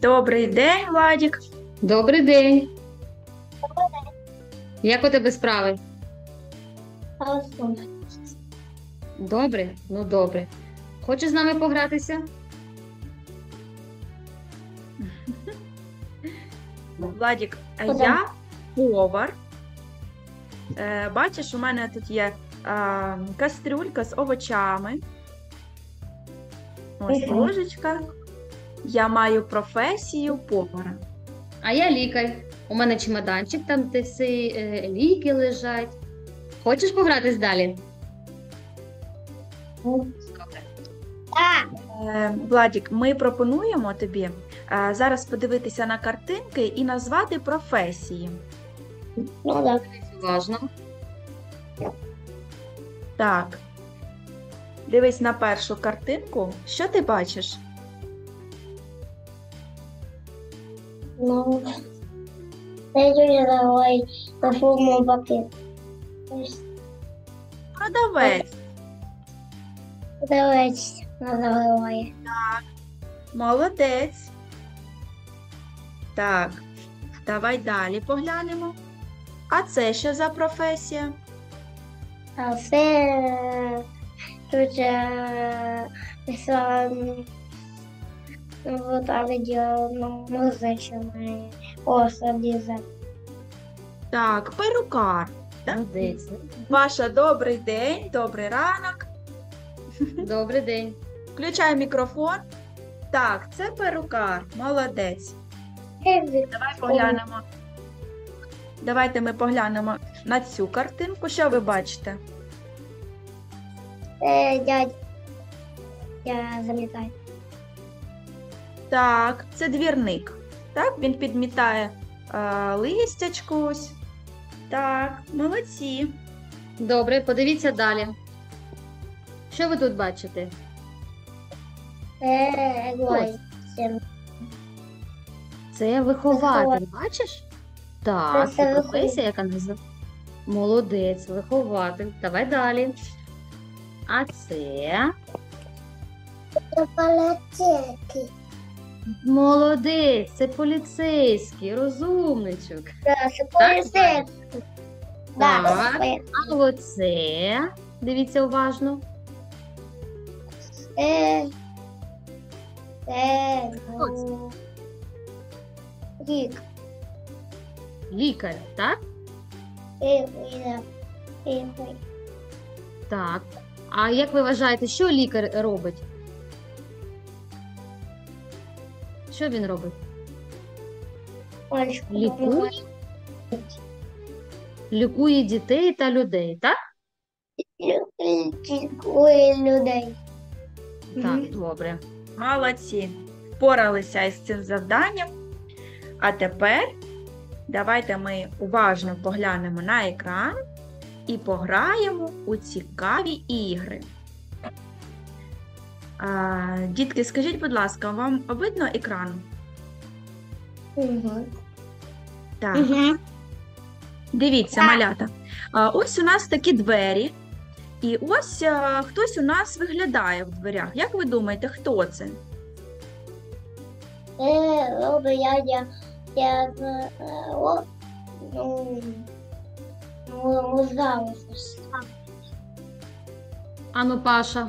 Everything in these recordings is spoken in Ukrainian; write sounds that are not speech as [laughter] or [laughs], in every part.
Добрий день, Владік. Добрий день. Як у тебе справи? Хорошо. Добре? Ну добре. Хочеш з нами погратися? [laughs] Владік, а я повар. Е, бачиш, у мене тут є а, кастрюлька з овочами. Ось ложечка. Я маю професію повара. А я лікар. У мене чемоданчик, там де всі е, ліки лежать. Хочеш погратись далі? Добре. Е, Владік, ми пропонуємо тобі е, зараз подивитися на картинки і назвати професії. Ну да. Дивись Уважно. Так. Дивись на першу картинку. Що ти бачиш? Ну. Це дуже давай на форму пакет. Продавець. Давайте називає. Молодець. Так, давай далі поглянемо. А це що за професія? А це тут е, писала ну, вот але діло музичне особливо. Так, перукар. Так? Молодець. Ваша добрий день, добрий ранок. Добрий день. Включай мікрофон. Так, це перукар. Молодець. Давай поглянемо. Давайте ми поглянемо на цю картинку. Що ви бачите? Е, дядь. Я замітаю. Так, це двірник. Так, він підмітає е, листячко ось. Так, молодці. Добре, подивіться далі. Що ви тут бачите? Е, гой. Це вихователь, бачиш? Так, Це це професія, яка називається. Молодець, вихователь. Давай далі. А це Це полетіти. Молодець, це поліцейський, розумничок. Да, це поліцейський. Так. це А оце, дивіться уважно. Е, е, ну, рік. Лікар, так? Е. Е, ой. Так. А як ви вважаєте, що лікар робить? Що він робить? Лікує? Лікує дітей та людей, так? Лікує людей. Так, добре. Молодці. Впоралися із цим завданням. А тепер давайте ми уважно поглянемо на екран і пограємо у цікаві ігри. А, дітки, скажіть, будь ласка, вам видно екран? Угу. Так. Угу. Дивіться, Так. малята. А, Ось у нас такі двері. І ось а, хтось у нас виглядає в дверях. Як ви думаєте, хто це? Е, я, я, я, е, о, ну, ну. Ану, Паша.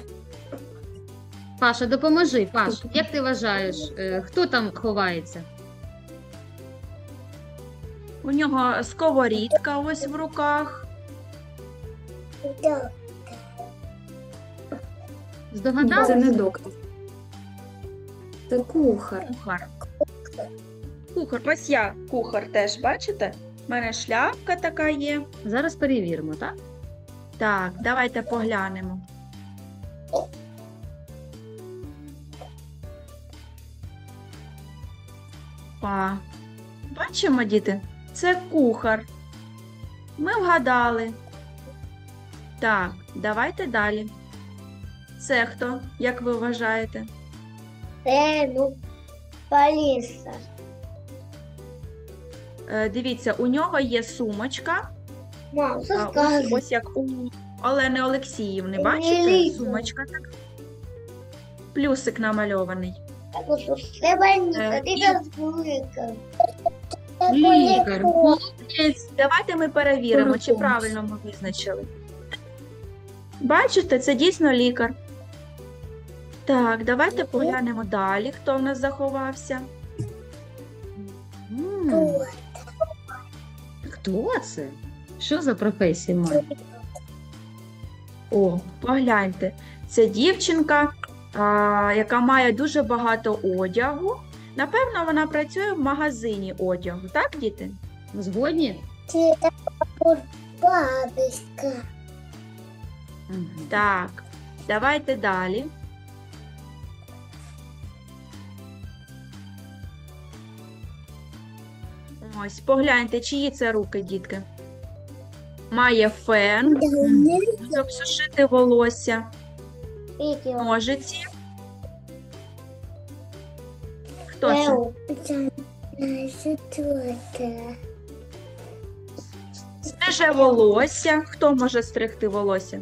Паша, допоможи, Паш. Як ти вважаєш, е, хто там ховається? У нього сковорідка ось в руках. Да. Здогадався? Це не доктор. Це кухар. Кухар. Кухар, ось я кухар теж, бачите? У мене шляпка така є. Зараз перевіримо, так? Так, давайте поглянемо. Па. Бачимо, діти? Це кухар. Ми вгадали. Так, давайте далі. Це хто, як ви вважаєте? Це, ну, поліса. Е, дивіться, у нього є сумочка. Мам, А, що ось, скажеш? ось як у Олени Олексіївни, бачите? Ліза. Сумочка така. Плюсик намальований. Е. Лікар. Молодець. Давайте ми перевіримо, чи правильно ми визначили. Бачите, це дійсно лікар. Так, давайте поглянемо далі, хто в нас заховався. М. Хто це? Що за професія має? О, погляньте, це дівчинка, яка має дуже багато одягу. Напевно, вона працює в магазині одягу, так, діти? Згодні? Це бабушка. Мгм. Так, давайте далі. Ось, погляньте, чиї це руки, дітки. Має фен, щоб сушити волосся, ножиці. Хто це? Стриже волосся. Хто може стригти волосся?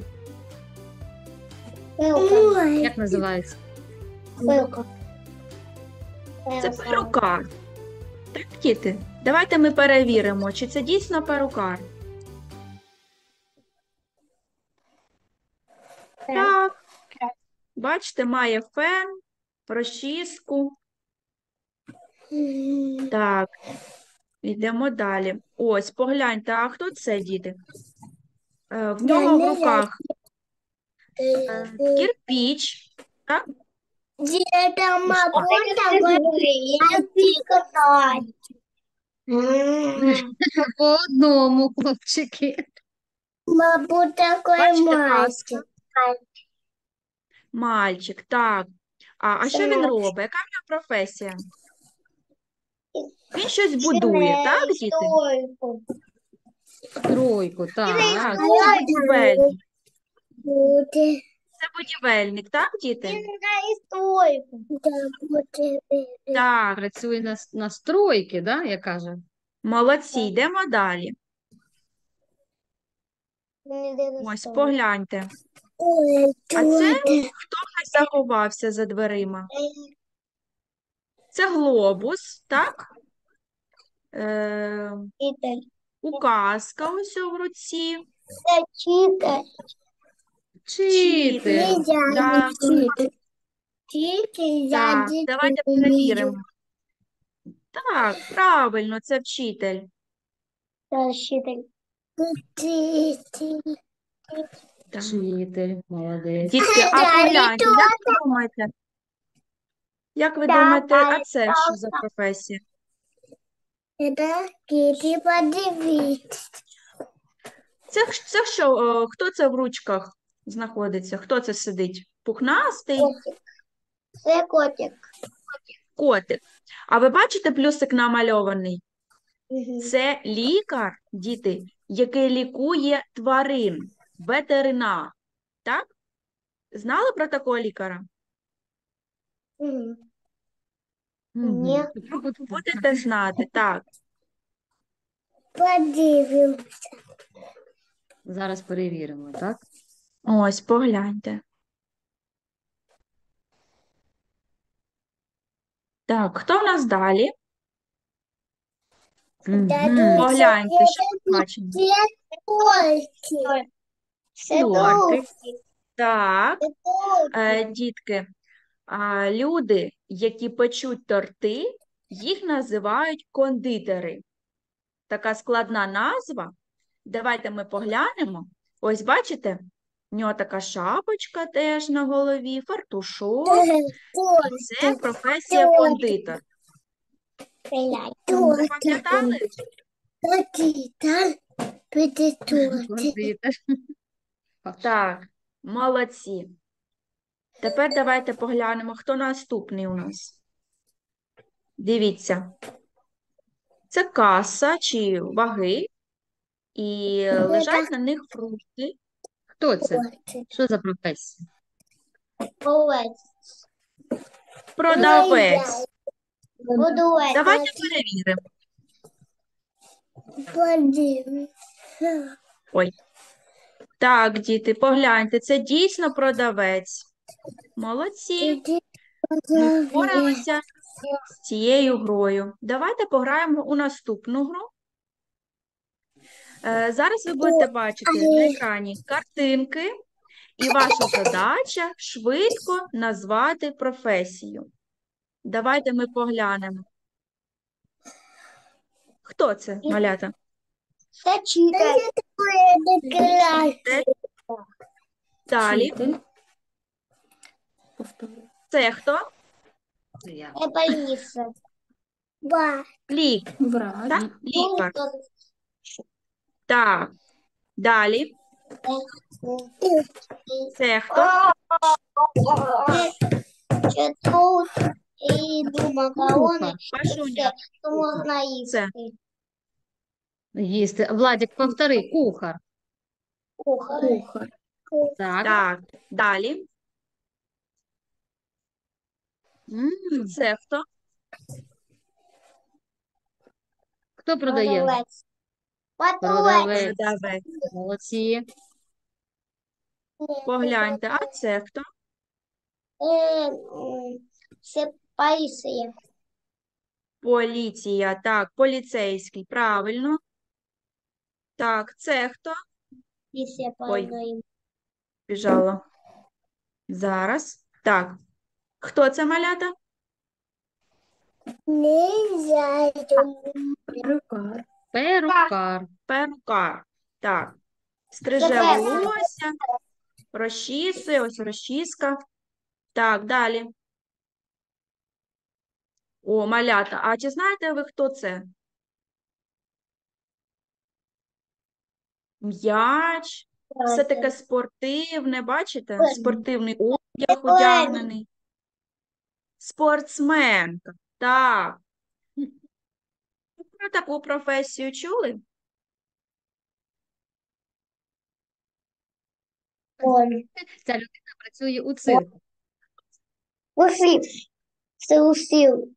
Як називається? Це перукар. Так, діти? Давайте ми перевіримо, чи це дійсно перукар. Так. Бачите, має фен, розчіску. Так. Йдемо далі. Ось, погляньте, а хто це, діти? Е, В нього в руках е, кірпіч. Так? Деда, могу сказать? По одному, хлопчики. Могу такой Бачите, каска. Мальчик, так. А, а що він робить? Яка в нього професія? Він щось будує, так, діти? Стойку. Тройку, так. Так, це будівельник. Це будівельник, так, діти? Так, Працює на, на стройки, да, я кажу. молодці, йдемо далі. Ось, погляньте. А це хто в заховався за дверима? Це глобус, так? Е, указка ось в руці. Вчитель. Нельзя Так. Так, давайте перевіримо. Так, правильно, це вчитель. Читай. Так. Вчитель, молодець. Дітки, а Да, як ви думаєте? Як ви думаєте, а це що за професія? Это Кити подивись. Це, це що, е, хто це в ручках знаходиться? Хто це сидить? Пухнастий Котик. Це котик. котик. А ви бачите плюсик намальований? Це лікар, діти, який лікує тварин, ветеринар. Так? Знали про такого лікаря? Ні. Будете знати, так. Подивимось. Зараз перевіримо, так? Ось, погляньте. Так, хто в нас далі? Мгм. Погляньте, що ми бачимо. Тортик. Це Тортик. Так, е, дітки, а, люди, які печуть торти, їх називають кондитери. Така складна назва. Давайте ми поглянемо. Ось бачите, в нього така шапочка теж на голові, фартушок. Це професія. Тортик. Запам'ятали? Кондитер. Кондитер. Так, молодці. Тепер давайте поглянемо, хто наступний у нас. Дивіться. Це каса чи ваги, і лежать на них фрукти. Хто це? Що за професія? Продавець. Давайте перевіримо. Ой. Так, діти, погляньте, це дійсно продавець. Молодці. ми впоралися з цією грою. Давайте пограємо у наступну гру. Е, Зараз ви будете бачити на екрані картинки, і ваша задача швидко назвати професію. Давайте ми поглянемо. Хто це, малята? Це. Далі. Вчитель. Повтори. Це хто? Це больниця. Ба. Лік. Врач. Так? Лікар. Так. Далі. Це хто? Чи тут і до макарони, Пашуня. то можна Це. Їсти. Владик, повтори, кухар. Кухар. Кухар. Так. Так. Далі. М, Це хто? Хто продає? Продавець. Продавець. Молодці. Погляньте. А це хто? Е, м, Це поліція. Поліція. Так, поліцейський. Правильно. Так, це хто? Після Ой. поліції. Біжала. Зараз. Так. Хто це малята? Нельзя. Перукар. Перукар. Перукар. Так. Стриже Це волосся, розчісує, ось розчіска. Так, далі. О, малята, а чи знаєте ви, хто це? М'яч. Все таке спортивне, бачите? Спортивний одяг одягнений. Спортсменка. Так. Про таку професію чули? Ця людина працює у цирку. Усив. Це усив.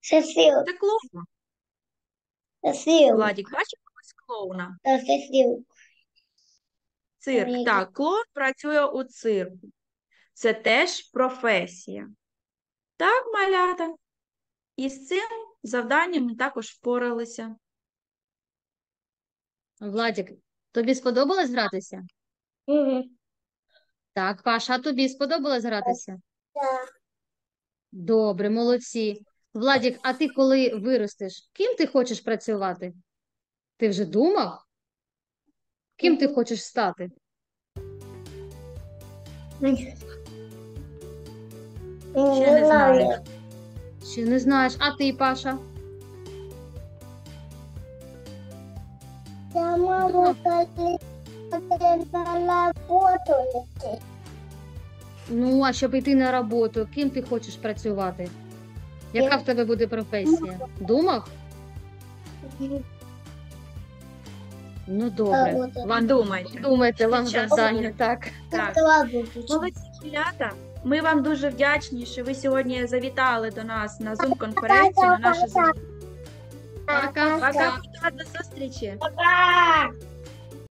Це сил. Це клоун. Це сил. Владік, колись клоуна? Це сил. Цирк. Так, клоун працює у цирку. Це теж професія. Так, малята. І з цим завданням ми також впоралися. Владик, тобі сподобалось гратися? Так, Паша, а тобі сподобалось гратися? Так. Добре, молодці. Владик, а ти коли виростеш, ким ти хочеш працювати? Ти вже думав? Ким ти хочеш стати? Ще не знаю. Ще не знаєш. А ти, Паша? Я мама на роботу летить. Ну, а щоб йти на роботу, ким ти хочеш працювати? Яка в тебе буде професія? Думав? Ну, добре. Робота. Вам Думайте. думайте, вам завдання, так. Так. Молодці. Молодці. Ми вам дуже вдячні, що ви сьогодні завітали до нас на Zoom-конференцію, на наше Пока. Пока. Пока, до зустрічі. Пока.